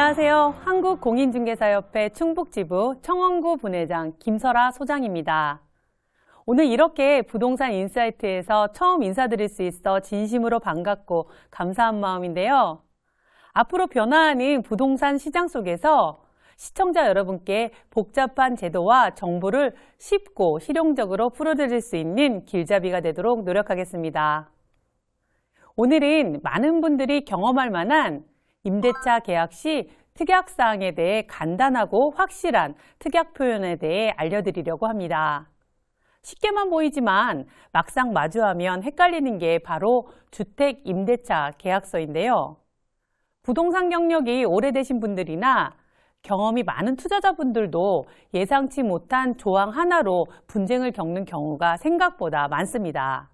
안녕하세요. 한국공인중개사협회 충북지부 청원구 분회장 김설아 소장입니다. 오늘 이렇게 부동산 인사이트에서 처음 인사드릴 수 있어 진심으로 반갑고 감사한 마음인데요. 앞으로 변화하는 부동산 시장 속에서 시청자 여러분께 복잡한 제도와 정보를 쉽고 실용적으로 풀어드릴 수 있는 길잡이가 되도록 노력하겠습니다. 오늘은 많은 분들이 경험할 만한 임대차 계약 시 특약사항에 대해 간단하고 확실한 특약 표현에 대해 알려드리려고 합니다. 쉽게만 보이지만 막상 마주하면 헷갈리는 게 바로 주택 임대차 계약서인데요. 부동산 경력이 오래되신 분들이나 경험이 많은 투자자분들도 예상치 못한 조항 하나로 분쟁을 겪는 경우가 생각보다 많습니다.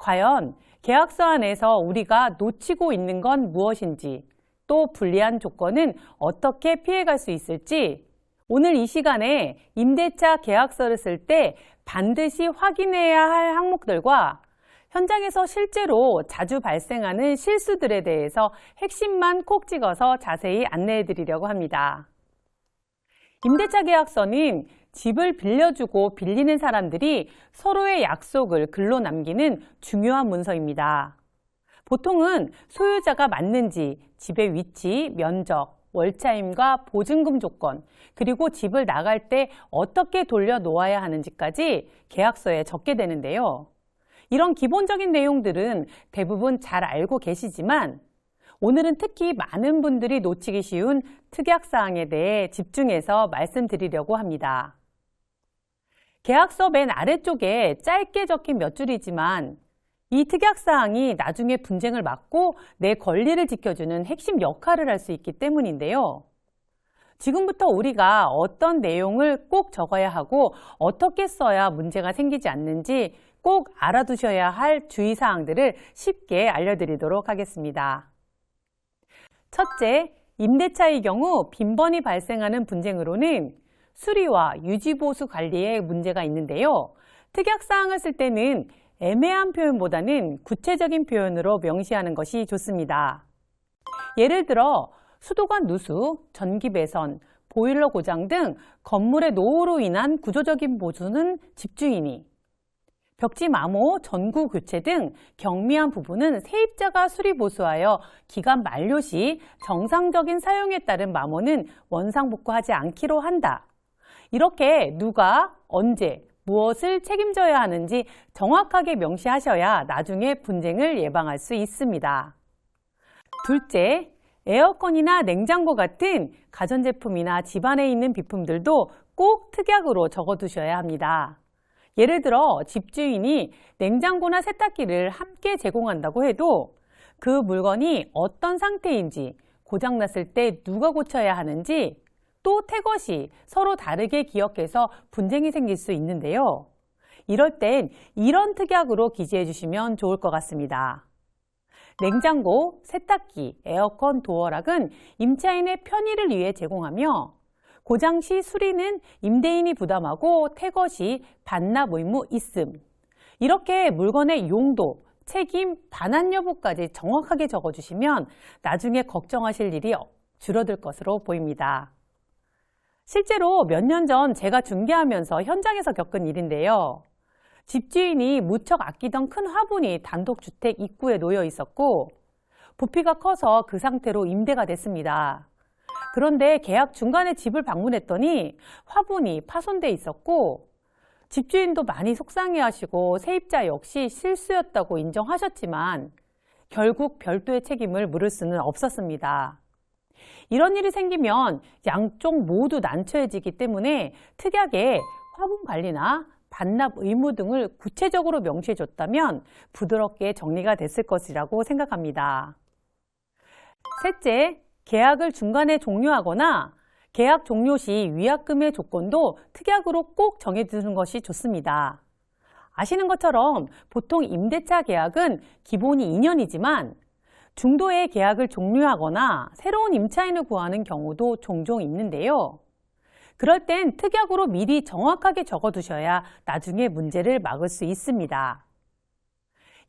과연 계약서 안에서 우리가 놓치고 있는 건 무엇인지 또 불리한 조건은 어떻게 피해갈 수 있을지 오늘 이 시간에 임대차 계약서를 쓸 때 반드시 확인해야 할 항목들과 현장에서 실제로 자주 발생하는 실수들에 대해서 핵심만 콕 찍어서 자세히 안내해 드리려고 합니다. 임대차 계약서는 집을 빌려주고 빌리는 사람들이 서로의 약속을 글로 남기는 중요한 문서입니다. 보통은 소유자가 맞는지, 집의 위치, 면적, 월차임과 보증금 조건, 그리고 집을 나갈 때 어떻게 돌려놓아야 하는지까지 계약서에 적게 되는데요. 이런 기본적인 내용들은 대부분 잘 알고 계시지만 오늘은 특히 많은 분들이 놓치기 쉬운 특약사항에 대해 집중해서 말씀드리려고 합니다. 계약서 맨 아래쪽에 짧게 적힌 몇 줄이지만 이 특약사항이 나중에 분쟁을 막고 내 권리를 지켜주는 핵심 역할을 할 수 있기 때문인데요. 지금부터 우리가 어떤 내용을 꼭 적어야 하고 어떻게 써야 문제가 생기지 않는지 꼭 알아두셔야 할 주의사항들을 쉽게 알려드리도록 하겠습니다. 첫째, 임대차의 경우 빈번히 발생하는 분쟁으로는 수리와 유지보수 관리에 문제가 있는데요. 특약사항을 쓸 때는 애매한 표현보다는 구체적인 표현으로 명시하는 것이 좋습니다. 예를 들어 수도관 누수, 전기 배선, 보일러 고장 등 건물의 노후로 인한 구조적인 보수는 집주인이, 벽지 마모, 전구 교체 등 경미한 부분은 세입자가 수리 보수하여 기간 만료 시 정상적인 사용에 따른 마모는 원상복구하지 않기로 한다. 이렇게 누가 언제 무엇을 책임져야 하는지 정확하게 명시하셔야 나중에 분쟁을 예방할 수 있습니다. 둘째, 에어컨이나 냉장고 같은 가전제품이나 집안에 있는 비품들도 꼭 특약으로 적어두셔야 합니다. 예를 들어 집주인이 냉장고나 세탁기를 함께 제공한다고 해도 그 물건이 어떤 상태인지 고장났을 때 누가 고쳐야 하는지 또시 서로 다르게 기억해서 분쟁이 생길 수 있는데요. 이럴 땐 이런 특약으로 기재해 주시면 좋을 것 같습니다. 냉장고, 세탁기, 에어컨, 도어락은 임차인의 편의를 위해 제공하며 고장 시 수리는 임대인이 부담하고 시 반납 의무 있음. 이렇게 물건의 용도, 책임, 반환 여부까지 정확하게 적어주시면 나중에 걱정하실 일이 줄어들 것으로 보입니다. 실제로 몇 년 전 제가 중개하면서 현장에서 겪은 일인데요. 집주인이 무척 아끼던 큰 화분이 단독주택 입구에 놓여 있었고 부피가 커서 그 상태로 임대가 됐습니다. 그런데 계약 중간에 집을 방문했더니 화분이 파손돼 있었고 집주인도 많이 속상해 하시고 세입자 역시 실수였다고 인정하셨지만 결국 별도의 책임을 물을 수는 없었습니다. 이런 일이 생기면 양쪽 모두 난처해지기 때문에 특약에 화분 관리나 반납 의무 등을 구체적으로 명시해 줬다면 부드럽게 정리가 됐을 것이라고 생각합니다. 셋째, 계약을 중간에 종료하거나 계약 종료 시 위약금의 조건도 특약으로 꼭 정해두는 것이 좋습니다. 아시는 것처럼 보통 임대차 계약은 기본이 2년이지만 중도에 계약을 종료하거나 새로운 임차인을 구하는 경우도 종종 있는데요. 그럴 땐 특약으로 미리 정확하게 적어두셔야 나중에 문제를 막을 수 있습니다.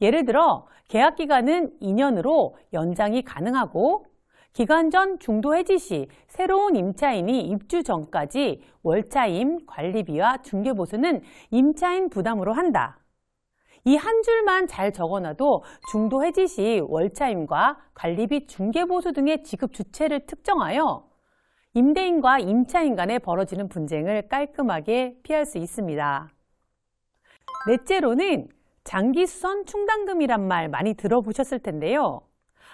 예를 들어 계약 기간은 2년으로 연장이 가능하고 기간 전 중도 해지 시 새로운 임차인이 입주 전까지 월차임, 관리비와 중개보수는 임차인 부담으로 한다. 이 한 줄만 잘 적어놔도 중도 해지 시 월차임과 관리비 중개보수 등의 지급 주체를 특정하여 임대인과 임차인 간에 벌어지는 분쟁을 깔끔하게 피할 수 있습니다. 넷째로는 장기수선 충당금이란 말 많이 들어보셨을 텐데요.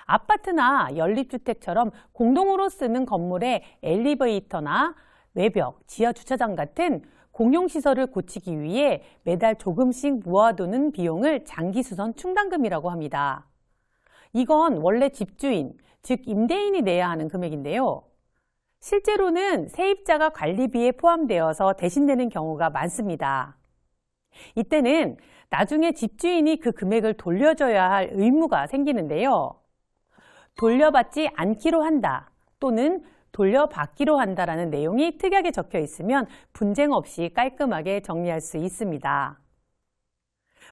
아파트나 연립주택처럼 공동으로 쓰는 건물의 엘리베이터나 외벽, 지하 주차장 같은 공용시설을 고치기 위해 매달 조금씩 모아두는 비용을 장기수선 충당금이라고 합니다. 이건 원래 집주인, 즉 임대인이 내야 하는 금액인데요. 실제로는 세입자가 관리비에 포함되어서 대신 내는 경우가 많습니다. 이때는 나중에 집주인이 그 금액을 돌려줘야 할 의무가 생기는데요. 돌려받지 않기로 한다 또는 돌려받기로 한다라는 내용이 특약에 적혀 있으면 분쟁 없이 깔끔하게 정리할 수 있습니다.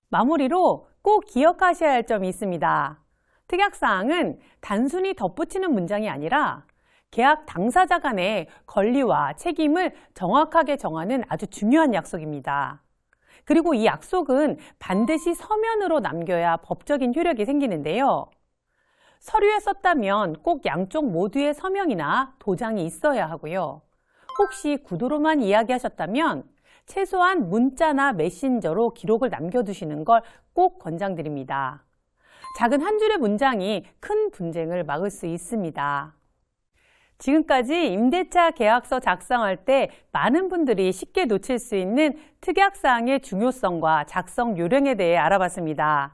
마무리로 꼭 기억하셔야 할 점이 있습니다. 특약사항은 단순히 덧붙이는 문장이 아니라 계약 당사자 간의 권리와 책임을 정확하게 정하는 아주 중요한 약속입니다. 그리고 이 약속은 반드시 서면으로 남겨야 법적인 효력이 생기는데요. 서류에 썼다면 꼭 양쪽 모두의 서명이나 도장이 있어야 하고요. 혹시 구도로만 이야기하셨다면 최소한 문자나 메신저로 기록을 남겨두시는 걸 꼭 권장드립니다. 작은 한 줄의 문장이 큰 분쟁을 막을 수 있습니다. 지금까지 임대차 계약서 작성할 때 많은 분들이 쉽게 놓칠 수 있는 특약사항의 중요성과 작성 요령에 대해 알아봤습니다.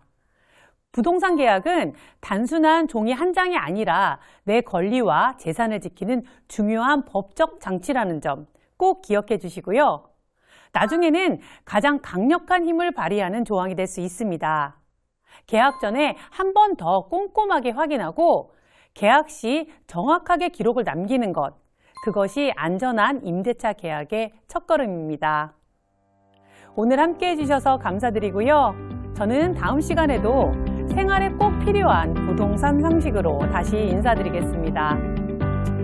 부동산 계약은 단순한 종이 한 장이 아니라 내 권리와 재산을 지키는 중요한 법적 장치라는 점 꼭 기억해 주시고요. 나중에는 가장 강력한 힘을 발휘하는 조항이 될 수 있습니다. 계약 전에 한 번 더 꼼꼼하게 확인하고 계약 시 정확하게 기록을 남기는 것, 그것이 안전한 임대차 계약의 첫걸음입니다. 오늘 함께 해주셔서 감사드리고요. 저는 다음 시간에도 생활에 꼭 필요한 부동산 상식으로 다시 인사드리겠습니다.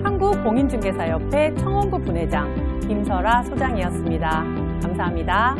한국공인중개사협회 청원구 분회장 김설아 소장이었습니다. 감사합니다.